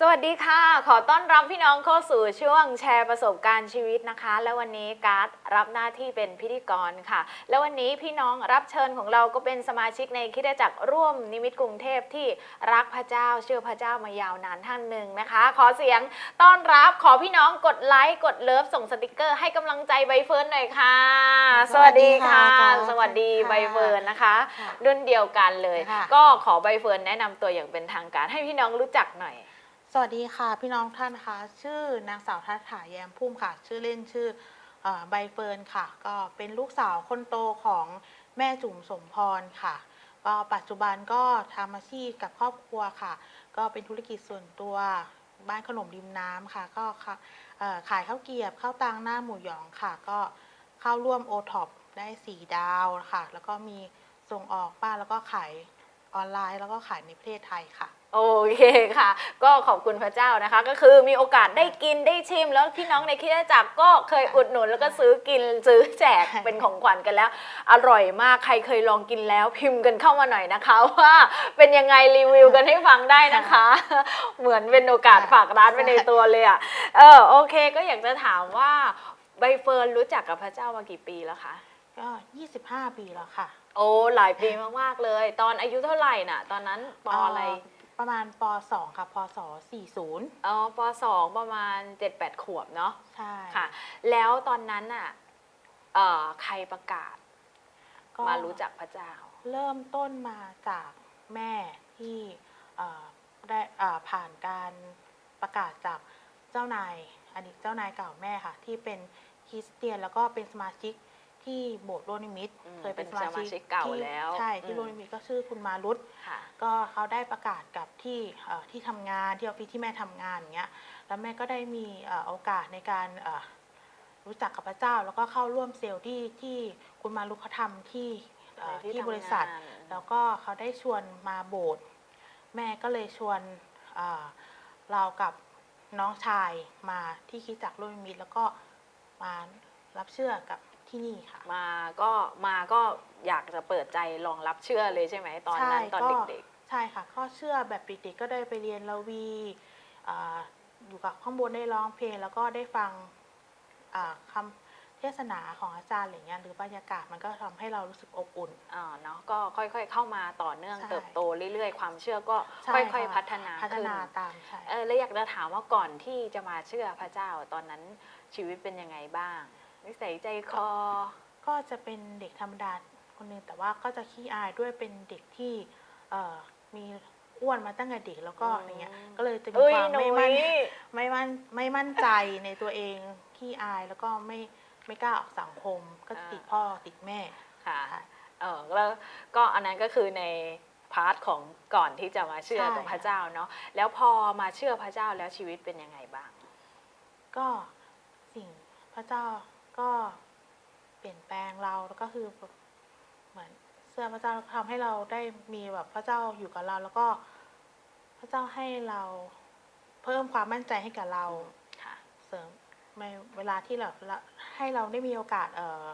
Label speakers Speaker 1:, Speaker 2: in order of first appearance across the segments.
Speaker 1: สวัสดีค่ะ ขอต้อนรับพี่น้องเข้าสู่ช่วงแชร์ประสบการณ์ชีวิตนะคะ และวันนี้การ์ดรับหน้าที่เป็นพิธีกรค่ะ และวันนี้พี่น้องรับเชิญของเราก็เป็นสมาชิกในคริดจักรร่วมนิมิตกรุงเทพที่รักพระเจ้าเชื่อพระเจ้ามายาวนานท่านหนึ่งนะคะ ขอเสียงต้อนรับขอพี่น้องกดไลค์กดเลิฟส่งสติกเกอร์ให้กำลังใจใบเฟิร์นหน่อยค่ะ สวัสดีค่ะ
Speaker 2: สวัสดีค่ะ
Speaker 1: สวัสดีใบเฟิร์นนะคะ
Speaker 2: ค่ะ
Speaker 1: รุ่นเดียวกันเลย
Speaker 2: ค่ะ
Speaker 1: ก็ขอใบเฟิร์นแนะนำตัวอย่างเป็นทางการให้พี่น้องรู้จักหน่อย
Speaker 2: สวัสดีค่ะ พี่น้องท่านคะชื่อนางสาวทัศถาแยมพุ่มค่ะ ชื่อเล่นชื่ออใบเฟิร์นค่ะ ก็เป็นลูกสาวคนโตของแม่จุ๋มสมพรค่ะ ก็ปัจจุบันก็ทำอาชีพกับครอบครัวค่ะ ก็เป็นธุรกิจส่วนตัวบ้านขนมริมน้ำค่ะ ก็ขายข้าวเกียบข้าวตังหน้าหมูหยองค่ะ ก็เข้าร่วมโอท็อปได้สี่ดาวค่ะ แล้วก็มีส่งออกบ้านแล้วก็ขายออนไลน์ แล้วก็ขายในประเทศไทยค่ะ
Speaker 1: โอเคค่ะ ก็ขอบคุณพระเจ้านะคะ ก็คือมีโอกาสได้กินได้ชิม แล้วพี่น้องในคริดจักรก็เคยอุดหนุนแล้วก็ซื้อกินซื้อแจก
Speaker 2: ค่ะ
Speaker 1: เป็นของขวัญกันแล้ว อร่อยมากใครเคยลองกินแล้วพิมพ์กันเข้ามาหน่อยนะคะ ว่าเป็นยังไงรีวิวกันให้ฟังได้นะคะ เหมือนเป็นโอกาสฝากร้านไปในตัวเลยอะเออโอเค ก็อยากจะถามว่าใบเฟิร์นรู้จักกับพระเจ้ามากี่ปีแล้วคะ
Speaker 2: ก็ 25 ปีแล้วค่ะ
Speaker 1: โอ้หลายปีมากๆเลย ตอนอายุเท่าไหร่น่ะ ตอนนั้นปออะไร
Speaker 2: เประมาณป .2 ค่ะพศ40
Speaker 1: อ๋อปสองประมาณ 7-8 ขวบเนาะ
Speaker 2: ใช่
Speaker 1: ค่ะ แล้วตอนนั้นน่ะเอ่อใครประกาศ
Speaker 2: ก็
Speaker 1: มารู้จักพระเจ้า
Speaker 2: เริ่มต้นมาจากแม่ที่เอ่อได้เอ่อผ่านการประกาศจากเจ้านายอดีตเจ้านายเก่าแม่ค่ะ ที่เป็นคริสเตียนแล้วก็เป็นสมาชิก ที่โบสถ์โรนิมิต
Speaker 1: อืม
Speaker 2: เคยเป็น
Speaker 1: เป็น
Speaker 2: ส
Speaker 1: ส
Speaker 2: มา
Speaker 1: มาชิ
Speaker 2: ชิ
Speaker 1: กเก่า
Speaker 2: ที่
Speaker 1: แล้ว
Speaker 2: ใช่ที่
Speaker 1: อืม
Speaker 2: โรนิมิตก็ชื่อคุณมารุต
Speaker 1: ค่ะ
Speaker 2: ก็เขาได้ประกาศกับที่เอ่อที่ทำงานที่ออฟฟิศที่แม่ทำงานอย่างเงี้ย แล้วแม่ก็ได้มีเอ่อโอกาสในการเอ่อรู้จักกับพระเจ้า แล้วก็เข้าร่วมเซลล์ที่ที่คุณมารุเขาทำที่เอ่อ
Speaker 1: ในที่
Speaker 2: ที่
Speaker 1: ทำ
Speaker 2: บริษัท
Speaker 1: งาน
Speaker 2: แล้วก็เขาได้ชวนมาโบสถ์แม่ก็เลยชวนเอ่อเรากับน้องชายมาที่คริดจักรร่วมมิตร แล้วก็มารับเชื่อกับ ที่นี่ค่ะ
Speaker 1: มาก็มาก็อยากจะเปิดใจลองรับเชื่อเลยใช่ไหมตอนนั้น
Speaker 2: ใช่
Speaker 1: ตอน
Speaker 2: ก็
Speaker 1: เด็ก
Speaker 2: ใช่ค่ะก็เชื่อแบบเด็กๆก็ได้ไปเรียนละวีอ่าอยู่กับข้างบนได้ร้องเพลง แล้วก็ได้ฟังอ่าคำเทศนาของอาจารย์อะไรเงี้ยหรือบรรยากาศมันก็ทำให้เรารู้สึกอบอุ่น
Speaker 1: ๆอ่าเนาะก็ค่อยๆ เข้ามาต่อเนื่อง
Speaker 2: ใช่
Speaker 1: เติบโตเรื่อยๆ ความเชื่อก็
Speaker 2: ใช่
Speaker 1: ค่อยะๆพัฒนา
Speaker 2: พัฒ
Speaker 1: ขึ้น
Speaker 2: นาตามใช่
Speaker 1: เออแล้วอยากจะถามว่าก่อนที่จะมาเชื่อพระเจ้าตอนนั้นชีวิตเป็นยังไงบ้าง นิสัยใจคอ
Speaker 2: ก็จะเป็นเด็กธรรมดาคนหนึงแต่ว่าก็จะขี้อายด้วยเป็นเด็กที่เอ่อมีอ้วนมาตั้งแต่เด็กแล้วก็
Speaker 1: อืม
Speaker 2: อย่างเงี้ย ก็เลยจะมี
Speaker 1: เอ้ย
Speaker 2: ความ
Speaker 1: หนุ
Speaker 2: ไม่มั่น
Speaker 1: ย
Speaker 2: ไม่มั่นไม่มั่นใจในตัวเองขี้อายแล้วก็ไม่ไม่กล้าออกสังคม ก็จะติดพ่อติดแม่
Speaker 1: ค่ะ
Speaker 2: ค่ะ
Speaker 1: เออแล้วก็อันนั้นก็คือในพาร์ทของก่อนที่จะมาเชื่อ
Speaker 2: ใช่
Speaker 1: กับพระเจ้าเนาะแล้วพอมาเชื่อพระเจ้าแล้วชีวิตเป็นยังไงบ้าง
Speaker 2: ก็สิ่งพระเจ้า ก็เปลี่ยนแปลงเราแล้วก็คือแบบเหมือนเสื้อพระเจ้าทำให้เราได้มีแบบพระเจ้าอยู่กับเรา แล้วก็พระเจ้าให้เราเพิ่มความมั่นใจให้กับเรา
Speaker 1: ค่ะ
Speaker 2: เสริมในเวลาที่เราละให้เราได้มีโอกาส เอ่อ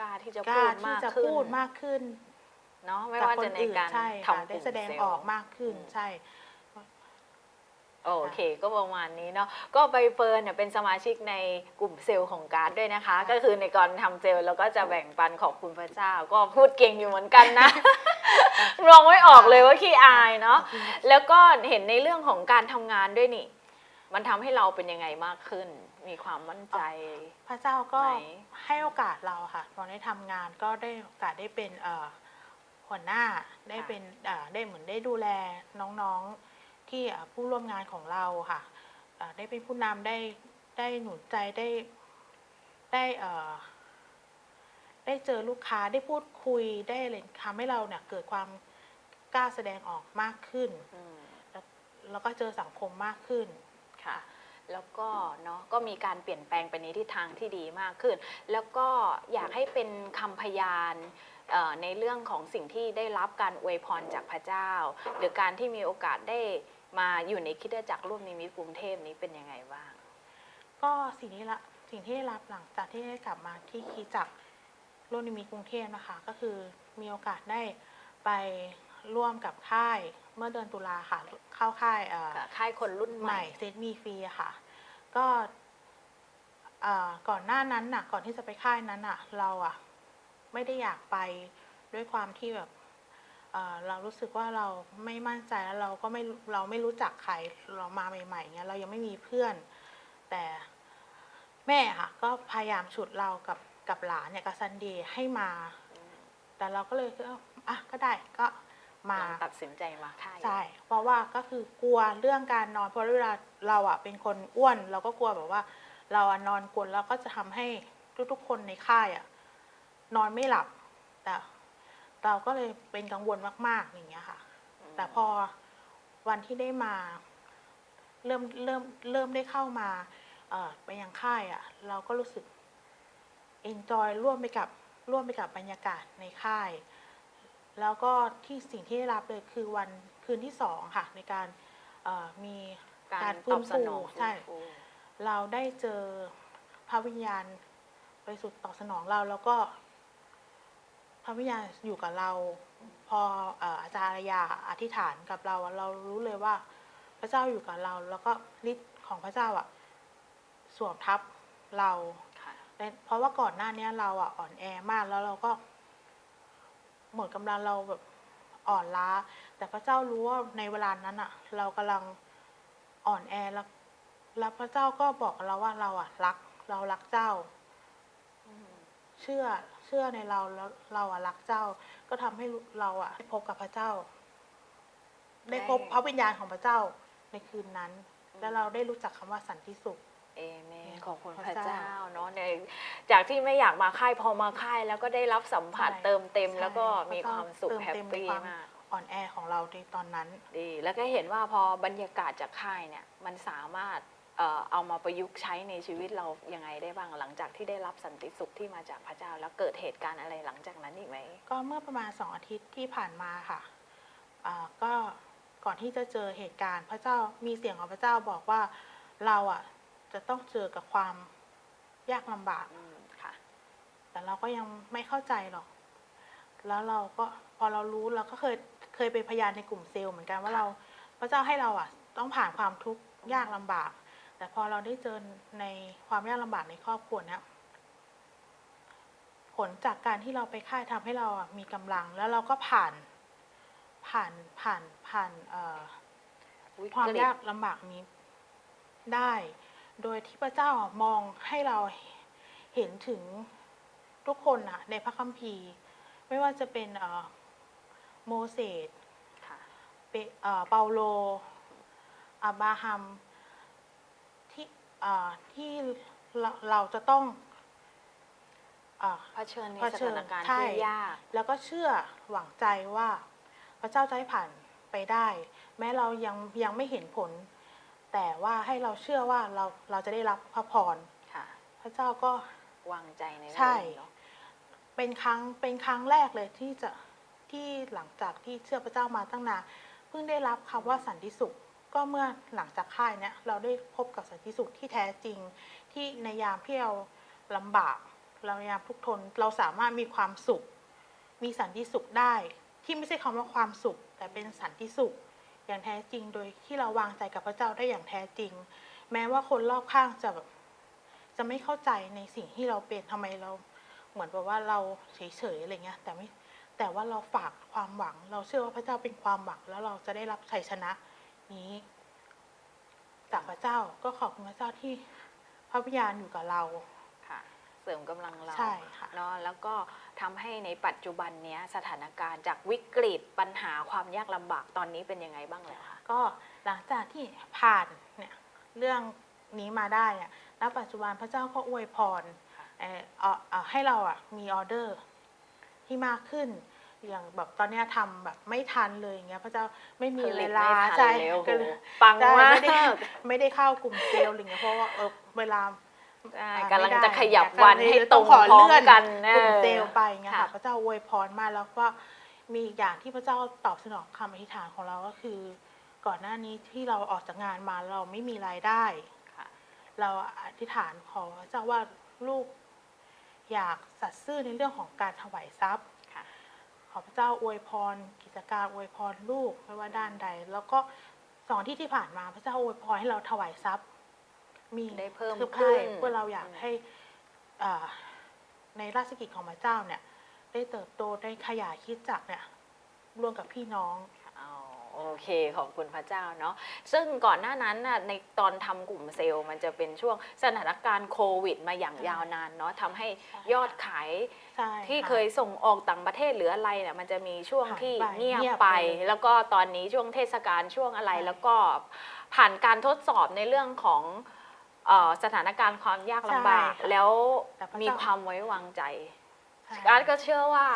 Speaker 2: ก
Speaker 1: ล้าที่จะ
Speaker 2: ก
Speaker 1: พู
Speaker 2: ล้า
Speaker 1: ด
Speaker 2: ที่
Speaker 1: มาก
Speaker 2: จะ
Speaker 1: ขึ้น
Speaker 2: พูดมากขึ้น
Speaker 1: เนาะไม่
Speaker 2: กับ
Speaker 1: ว่า
Speaker 2: คน
Speaker 1: จะใน
Speaker 2: อื่น
Speaker 1: การ
Speaker 2: ใช่ค่ะ
Speaker 1: ทำ
Speaker 2: ได้
Speaker 1: กลุ่ม
Speaker 2: แสดง
Speaker 1: เซลล์
Speaker 2: ออกมากขึ้น
Speaker 1: อืม
Speaker 2: ใช่
Speaker 1: โอเค ก็ประมาณนี้เนาะก็ใบเฟิร์นเนี่ยเป็นสมาชิกในกลุ่มเซลล์ของการ์ดด้วยนะคะ
Speaker 2: ค่ะ
Speaker 1: ก็คือในก่อนทำเซลล์เราก็จะแบ่งปันขอบคุณพระเจ้า ก็พูดเก่งอยู่เหมือนกันนะ มองไม่ออกเลยว่าขี้อายเนาะแล้วก็เห็นในเรื่องของการทำงานด้วยนี่ มันทำให้เราเป็นยังไงมากขึ้น มีความมั่นใจ
Speaker 2: พระเจ้าก็
Speaker 1: ไหม
Speaker 2: ให้โอกาสเราค่ะตอนได้ทำงานก็ได้โอกาสได้เป็นเอ่อหัวหน้าได้เป็นเอ่อได้เหมือนได้ดูแลน้องๆ ที่เอ่อผู้ร่วมงานของเราค่ะเอ่อได้เป็นผู้นำได้ได้หนุนใจได้ได้เอ่อได้เจอลูกค้าได้พูดคุยได้อะไรทำให้เราเนี่ยเกิดความกล้าแสดงออกมากขึ้น
Speaker 1: อืม
Speaker 2: แล้วก็เจอสังคมมากขึ้น
Speaker 1: ค่ะ แล้วก็เนาะก็มีการเปลี่ยนแปลงไปในทิศทางที่ดีมากขึ้น แล้วก็อยากให้เป็นคำพยานเอ่อในเรื่องของสิ่งที่ได้รับการอวยพรจากพระเจ้า หรือการที่มีโอกาสได้ มาอยู่ในคริดจักรร่วมนิมิตกรุงเทพนี้เป็นยังไงบ้าง
Speaker 2: ก็สิ่งที่ละสิ่งที่ได้รับหลังจากที่ได้กลับมาที่คริดจักรโรนิมีกรุงเทพนะคะ ก็คือมีโอกาสได้ไปร่วมกับค่ายเมื่อเดือนตุลาค่ะ เข้าค่ายเอ่อ
Speaker 1: กับค่ายคนรุ่นให
Speaker 2: ให
Speaker 1: ม่
Speaker 2: ม่เซตมีฟรีอะค่ะ ก็เอ่อก่อนหน้านั้นน่ะ ก่อนที่จะไปค่ายนั้นน่ะ เราอะไม่ได้อยากไปด้วยความที่แบบ เอ่อเรารู้สึกว่าเราไม่มั่นใจแล้วเราก็ไม่เราไม่รู้จักใครเรามาใหม่ๆเงี้ยเรายังไม่มีเพื่อน แต่แม่ค่ะก็พยายามฉุดเรากับกับหลานเนี่ยกับซันเดย์ให้มา แต่เราก็เลยเอออะก็ได้ก็มา
Speaker 1: ลองตัดสินใจมาค่าย
Speaker 2: ใช่ เพราะว่าก็คือกลัวเรื่องการนอน เพราะเวลาเราอะเป็นคนอ้วน เราก็กลัวแบบว่า เราอะนอนกลนแล้วก็จะทำให้ทุกๆคนในค่ายอะนอนไม่หลับ แต่ เราก็เลยเป็นกังวลมาก ๆ อย่างเงี้ยค่ะ แต่พอวันที่ได้มา เริ่มเริ่มเริ่มได้เข้ามาเอ่อไปยังค่ายอะ เราก็รู้สึกเอนจอยร่วมไปกับร่วมไปกับบรรยากาศในค่าย แล้วก็ที่สิ่งที่ได้รับเลยคือวันคืนที่สองค่ะ ในการเอ่อมี
Speaker 1: การ
Speaker 2: การ
Speaker 1: ต
Speaker 2: ฟื้
Speaker 1: อนบส
Speaker 2: ฟู
Speaker 1: นอง
Speaker 2: ใช่
Speaker 1: ฟื้นฟู
Speaker 2: เราได้เจอพระวิญญาณบริสุทธิ์ตอบสนองเราแล้วก็ พระวิญญาณอยู่กับเรา พออาจารย์อารยาอธิษฐานกับเรา เรารู้เลยว่า พระเจ้าอยู่กับเรา แล้วก็ฤทธิ์ของพระเจ้าอะสวมทับเรา
Speaker 1: ค่ะ
Speaker 2: และเพราะว่าก่อนหน้าเนี้ยเราอะอ่อนแอมากแล้วเราก็ หมดกำลังเราแบบอ่อนล้า แต่พระเจ้ารู้ว่าในเวลานั้นอะ เรากำลังอ่อนแอแล้วแล้วพระเจ้าก็บอกกับเราว่าเราอะรัก เรารักเจ้า เชื่อเชื่อในเราแล้วเราอะรักเจ้า ก็ทำให้เราอะได้พบกับพระเจ้า ได้พบพระวิญญาณของพระเจ้าในคืนนั้น แล้วเราได้รู้จักคำว่าสันติสุข
Speaker 1: เอเมน
Speaker 2: เอ
Speaker 1: ขอบคุณ
Speaker 2: พ
Speaker 1: พ
Speaker 2: ระ
Speaker 1: ระ
Speaker 2: เจ้า
Speaker 1: เจ้าเนาะในจากที่ไม่อยากมาค่ายพอมาค่าย แล้วก็ได้รับสัมผัส
Speaker 2: ใช่
Speaker 1: เติมเต็ม
Speaker 2: ใช่
Speaker 1: แล้วก็
Speaker 2: พระ
Speaker 1: มี
Speaker 2: เจ้า
Speaker 1: ความสุข
Speaker 2: เติม
Speaker 1: แฮป
Speaker 2: เต็มใน
Speaker 1: ปี้
Speaker 2: ความ
Speaker 1: มาก
Speaker 2: อ่อนแอของเราในตอนนั้น
Speaker 1: ดีแล้วก็เห็นว่าพอบรรยากาศจากค่ายเนี่ย มันสามารถ เอ่อเอามาประยุกต์ใช้ในชีวิตเรายังไงได้บ้างหลังจากที่ได้รับสันติสุขที่มาจากพระเจ้าแล้วเกิดเหตุการณ์อะไรหลังจากนั้นอีกไหม
Speaker 2: ก็เมื่อประมาณสองอาทิตย์ที่ผ่านมาค่ะอ่าก็ก่อนที่จะเจอเหตุการณ์ พระเจ้ามีเสียงของพระเจ้าบอกว่าเราอะจะต้องเจอกับความยากลำบาก
Speaker 1: อืมค่ะ
Speaker 2: แต่เราก็ยังไม่เข้าใจหรอก แล้วเราก็พอเรารู้เราก็เคยเคยเป็นพยานในกลุ่มเซลล์เหมือนกันว่า
Speaker 1: ค่ะ
Speaker 2: เรา พระเจ้าให้เราอะ ต้องผ่านความทุกข์ยากลำบาก แต่พอเราได้เจอในความยากลำบากในครอบครัวเนี้ยผลจากการที่เราไปค่ายทำให้เราอะมีกำลัง แล้วเราก็ผ่านผ่านผ่านผ่านเอ่อ
Speaker 1: วิ
Speaker 2: ความ
Speaker 1: กฤต
Speaker 2: ยากลำบากนี้ได้ โดยที่พระเจ้ามองให้เราเห็นถึงทุกคนอะในพระคัมภีร์ ไม่ว่าจะเป็นเอ่อโมเสส
Speaker 1: ค่ะ
Speaker 2: เปเอ่อเปาโลอับราฮัมที่เอ่อที่เราเราจะต้องเอ่อ
Speaker 1: เผชิญใน
Speaker 2: เผ
Speaker 1: ส
Speaker 2: ชิญ
Speaker 1: ถานการณ์
Speaker 2: ใช่
Speaker 1: ที่ยาก
Speaker 2: แล้วก็เชื่อหวังใจว่า พระเจ้าจะให้ผ่านไปได้ แม้เรายังยังไม่เห็นผล แต่ว่าให้เราเชื่อว่าเราเราจะได้รับพระพร
Speaker 1: ค่ะ
Speaker 2: พระเจ้าก็
Speaker 1: วางใจในพระ
Speaker 2: ใช่
Speaker 1: องค์เนาะ
Speaker 2: เป็นครั้งเป็นครั้งแรกเลยที่จะที่หลังจากที่เชื่อพระเจ้ามาตั้งนานเพิ่งได้รับคำว่าสันติสุข ก็เมื่อหลังจากค่ายเนี้ยเราได้พบกับสันติสุขที่แท้จริง ที่ในยามที่เราลำบาก เราในยามทุกทนเราสามารถมีความสุข มีสันติสุขได้ ที่ไม่ใช่คำว่าความสุข แต่เป็นสันติสุข อย่างแท้จริง โดยที่เราวางใจกับพระเจ้าได้อย่างแท้จริง แม้ว่าคนรอบข้างจะแบบจะไม่เข้าใจในสิ่งที่เราเป็นทำไมเรา เหมือนแบบว่าเราเฉยๆอะไรเงี้ยแต่ไม่แต่ว่าเราฝากความหวัง เราเชื่อว่าพระเจ้าเป็นความหวังแล้วเราจะได้รับชัยชนะ นี้จากพระเจ้าก็ขอบคุณพระเจ้าที่พระวิญญาณอยู่กับเรา
Speaker 1: ค่ะ เสริมกำลังเรา
Speaker 2: ใช่ค่ะ
Speaker 1: เนาะแล้วก็ทำให้ในปัจจุบันเนี้ยสถานการณ์จากวิกฤตปัญหาความยากลำบากตอนนี้เป็นยังไงบ้างแล้วคะ
Speaker 2: ก็หลังจากที่ผ่านเนี่ยเรื่องนี้มาได้เนี่ยณปัจจุบันพระเจ้าก็อวยพรเอ่อเอ่อเอ่อให้เราอะมีออเดอร์ที่มากขึ้น อย่างแบบตอนเนี้ยทำแบบไม่ทันเลยอย่างเงี้ยพระเจ้าไม่มี
Speaker 1: ผ
Speaker 2: เว
Speaker 1: ลิต
Speaker 2: ลา
Speaker 1: ไม่ทัน
Speaker 2: ใช่
Speaker 1: เร็ว
Speaker 2: ก็เลย
Speaker 1: ปัง
Speaker 2: ใช่
Speaker 1: มาก
Speaker 2: ไม่ได้ไม่ได้เข้ากลุ่มเซลล์อะไรเงี้ยเพราะว่าเออเวลา
Speaker 1: ใช่
Speaker 2: อ่ากำ
Speaker 1: ลัง
Speaker 2: ไม่ได้
Speaker 1: จะขยับ
Speaker 2: เนี่ย
Speaker 1: วัน
Speaker 2: ก็เลย
Speaker 1: ให้ต
Speaker 2: ต้
Speaker 1: ร
Speaker 2: อง
Speaker 1: ง
Speaker 2: ขอ
Speaker 1: พร้อม
Speaker 2: เลื่อน
Speaker 1: กัน
Speaker 2: กลุ่ม
Speaker 1: ออ
Speaker 2: เซลล์ไปเงี้ย
Speaker 1: ค่ะ
Speaker 2: ค่ะ พระเจ้าอวยพรมาแล้วก็มีอีกอย่างที่พระเจ้าตอบสนองคำอธิษฐานของเราก็คือ ก่อนหน้านี้ที่เราออกจากงานมาเราไม่มีรายได้
Speaker 1: ค่ะ
Speaker 2: เราอธิษฐานขอพระเจ้าว่าลูกอยากสัตย์ซื่อในเรื่องของการถวายทรัพย์
Speaker 1: ค่ะ
Speaker 2: ขขอพระเจ้าอวยพร กิจการอวยพรลูกไม่ว่าด้านใด แล้วก็สองที่ที่ผ่านมาพระเจ้าอวยพรให้เราถวายทรัพย์ มี
Speaker 1: ได้เพิ่ม
Speaker 2: คือ
Speaker 1: ขึ้น
Speaker 2: ใช่เพื่อเราอยากให้อ่าในราชกิจของพระเจ้าเนี่ย ได้เติบโตได้ขยายคริดจักรเนี่ยร่วมกับพี่น้อง
Speaker 1: อ๋อ โอเคขอบคุณพระเจ้าเนาะซึ่งก่อนหน้านั้นน่ะในตอนทำกลุ่มเซลล์มันจะเป็นช่วงสถานการณ์โควิด มาอย่าง
Speaker 2: ใช่
Speaker 1: ยาวนานเนาะทำให้
Speaker 2: ใช่
Speaker 1: ยอดขาย
Speaker 2: ใช่
Speaker 1: ที่ะ เคยส่งออกต่างประเทศหรืออะไรเนี่ยมันจะมีช่วง
Speaker 2: หาย
Speaker 1: ที่
Speaker 2: ไป
Speaker 1: เงียบ
Speaker 2: เงียบ
Speaker 1: ไป
Speaker 2: ไปเลย
Speaker 1: แล้วก็ตอนนี้ช่วงเทศกาลช่วงอะไร
Speaker 2: ใช่
Speaker 1: แล้วก็ผ่านการทดสอบในเรื่องของเอ่อสถานการณ์ความยากลำบาก
Speaker 2: ใช่ค่ะ
Speaker 1: แล้ว
Speaker 2: แต่พระ
Speaker 1: มี
Speaker 2: เจ้า
Speaker 1: ความไว้วางใจ
Speaker 2: ใช่
Speaker 1: การดก็เชื่อว่า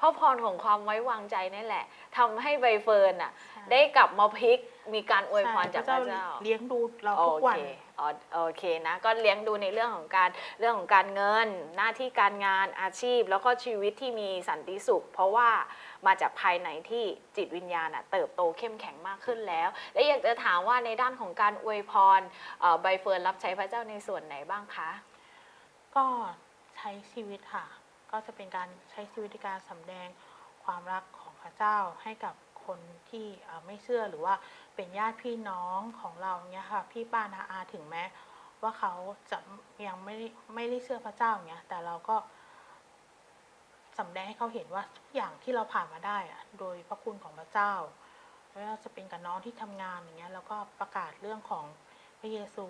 Speaker 1: พระพรของความไว้วางใจนี่แหละทำให้ใบเฟิร์นอะ
Speaker 2: ใช่
Speaker 1: ได้กลับมาพลิกมีการอวยพร
Speaker 2: ใช่
Speaker 1: จากพระเจ้า
Speaker 2: เลี้ยงดูเรา
Speaker 1: โอ
Speaker 2: ทุกวัน
Speaker 1: เคอ๋อโอเคนะก็เลี้ยงดูในเรื่องของการเรื่องของการเงิน หน้าที่การงานอาชีพ แล้วก็ชีวิตที่มีสันติสุข เพราะว่ามาจากภายในที่จิตวิญญาณอะเติบโตเข้มแข็งมากขึ้นแล้ว และอยากจะถามว่าในด้านของการอวยพรเอ่อใบเฟิร์นรับใช้พระเจ้าในส่วนไหนบ้างคะ
Speaker 2: ก็ใช้ชีวิตค่ะ ก็จะเป็นการใช้ชีวิตในการสำแดงความรักของพระเจ้าให้กับ คนที่ไม่เชื่อหรือว่าเป็นญาติพี่น้องของเราเนี่ยค่ะพี่ป้านาอาถึงแม้ว่าเขาจะยังไม่ได้ไม่ได้เชื่อพระเจ้าเงี้ยแต่เราก็สำแดงให้เขาเห็นว่าทุกอย่างที่เราผ่านมาได้อะโดยพระคุณของพระเจ้าไม่ว่าจะเป็นกับน้องที่ทำงานอย่างเงี้ยแล้วก็ประกาศเรื่องของพระเยซู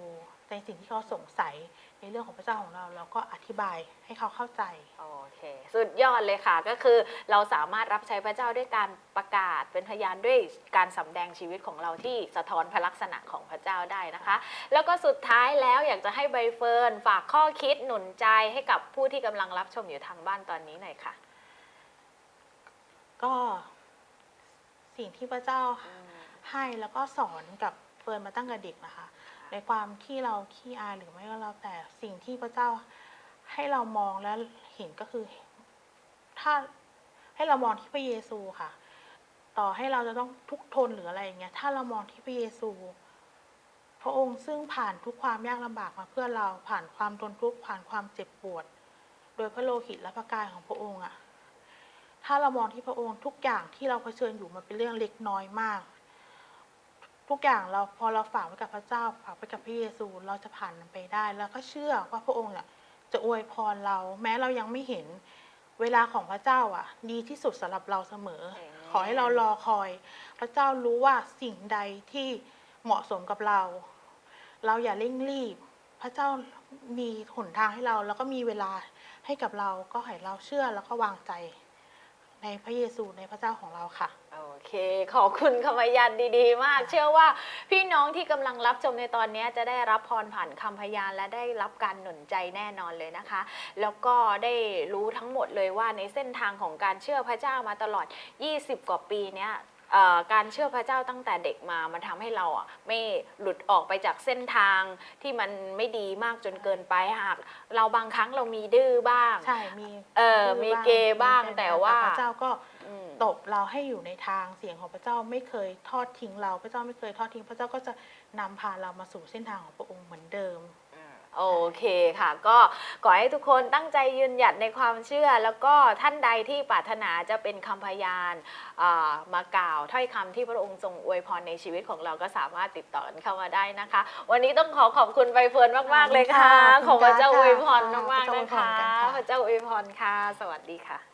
Speaker 2: ในสิ่งที่เขาสงสัยในเรื่องของพระเจ้าของเรา เราก็อธิบายให้เขาเข้าใจ
Speaker 1: โอเค สุดยอดเลยค่ะ ก็คือเราสามารถรับใช้พระเจ้าด้วยการประกาศเป็นพยานด้วยการสำแดงชีวิตของเราที่สะท้อนพระลักษณะของพระเจ้าได้นะคะ แล้วก็สุดท้ายแล้วอยากจะให้ใบเฟิร์นฝากข้อคิดหนุนใจให้กับผู้ที่กำลังรับชมอยู่ทางบ้านตอนนี้หน่อยค่ะ
Speaker 2: ก็สิ่งที่พระเจ้าให้แล้วก็สอนกับเฟิร์นมาตั้งแต่เด็กนะคะ ในความที่เราขี้อายหรือไม่ก็แล้วแต่สิ่งที่พระเจ้าให้เรามองแล้วเห็นก็คือ ถ้าให้เรามองที่พระเยซูค่ะ ต่อให้เราจะต้องทุกทนหรืออะไรอย่างเงี้ย ถ้าเรามองที่พระเยซู พระองค์ซึ่งผ่านทุกความยากลำบากมาเพื่อเราผ่านความทนทุกข์ผ่านความเจ็บปวด โดยพระโลหิตและพระกายของพระองค์อะถ้าเรามองที่พระองค์ทุกอย่างที่เราเผชิญอยู่มันเป็นเรื่องเล็กน้อยมาก ทุกอย่างเราพอเราฝากไว้กับพระเจ้าฝากไว้กับพระเยซูเราจะผ่านมันไปได้ แล้วก็เชื่อว่าพระองค์เนี่ยจะอวยพรเรา แม้เรายังไม่เห็นเวลาของพระเจ้าอะ ดีที่สุดสำหรับเราเสมอ
Speaker 1: Amen
Speaker 2: ขอให้เรารอคอย พระเจ้ารู้ว่าสิ่งใดที่เหมาะสมกับเรา เราอย่าเร่งรีบ พระเจ้ามีหนทางให้เรา แล้วก็มีเวลาให้กับเราก็ให้เราเชื่อแล้วก็วางใจ ในพระเยซูในพระเจ้าของเราค่ะ
Speaker 1: โอเค ขอบคุณคำพยานดีๆ มาก เชื่อว่าพี่น้องที่กำลังรับชมในตอนนี้จะได้รับพรผ่านคำพยานและได้รับการหนุนใจแน่นอนเลยนะคะ แล้วก็ได้รู้ทั้งหมดเลยว่าในเส้นทางของการเชื่อพระเจ้ามาตลอด 20 กว่าปีเนี้ยการเชื่อพระเจ้าตั้งแต่เด็กมา มันทำให้เราอะไม่หลุดออกไปจากเส้นทางที่มันไม่ดีมากจนเกินไปหาก เราบางครั้งเรามีดื้อบ้าง
Speaker 2: ใช่ มี
Speaker 1: เออมีเกบ้างแต่ว่า
Speaker 2: พระเจ้าก็ ตบเราให้อยู่ในทางเสียงของพระเจ้าไม่เคยทอดทิ้งเรา พระเจ้าไม่เคยทอดทิ้ง พระเจ้าก็จะนำพาเรามาสู่เส้นทางของพระองค์เหมือนเดิม
Speaker 1: โอเคค่ะ ก็ขอให้ทุกคนตั้งใจยืนหยัดในความเชื่อ แล้วก็ท่านใดที่ปรารถนาจะเป็นคำพยานอ่ามากล่าวถ้อยคำที่พระองค์ทรงอวยพรในชีวิตของเราก็สามารถติดต่อกันเข้ามาได้นะคะ วันนี้ต้องขอขอบคุณใบเฟิร์นมาก ๆ เลยค่ะ ข
Speaker 2: ข
Speaker 1: อ
Speaker 2: อ
Speaker 1: บบ
Speaker 2: คุ
Speaker 1: พระ
Speaker 2: ณค่ะ
Speaker 1: เจ้าอวยพร
Speaker 2: ขอบคุณ
Speaker 1: มากๆ
Speaker 2: พระ
Speaker 1: นะ
Speaker 2: เจ้าอวยพร
Speaker 1: คะ
Speaker 2: กันค่ะ
Speaker 1: พระเจ้าอวยพรค่ะ สวัสดีค่ะ